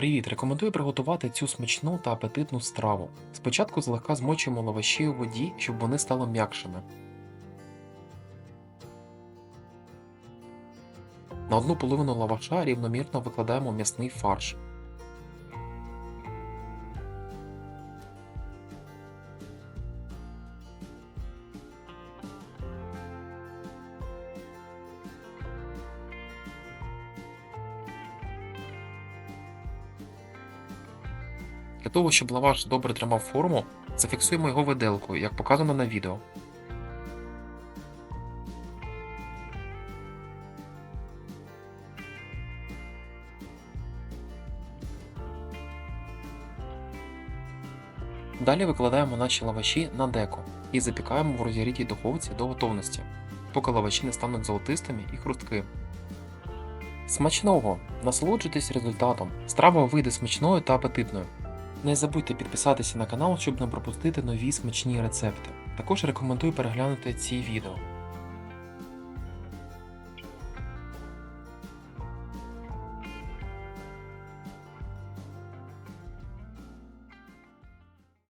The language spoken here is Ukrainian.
Привіт! Рекомендую приготувати цю смачну та апетитну страву. Спочатку злегка змочуємо лаваші у воді, щоб вони стали м'якшими. На одну половину лаваша рівномірно викладаємо м'ясний фарш. Для того, щоб лаваш добре тримав форму, зафіксуємо його виделкою, як показано на відео. Далі викладаємо наші лаваші на деко і запікаємо в розігрітій духовці до готовності, поки лаваші не стануть золотистими і хрусткими. Смачного! Насолоджуйтесь результатом. Страва вийде смачною та апетитною. Не забудьте підписатися на канал, щоб не пропустити нові смачні рецепти. Також рекомендую переглянути ці відео.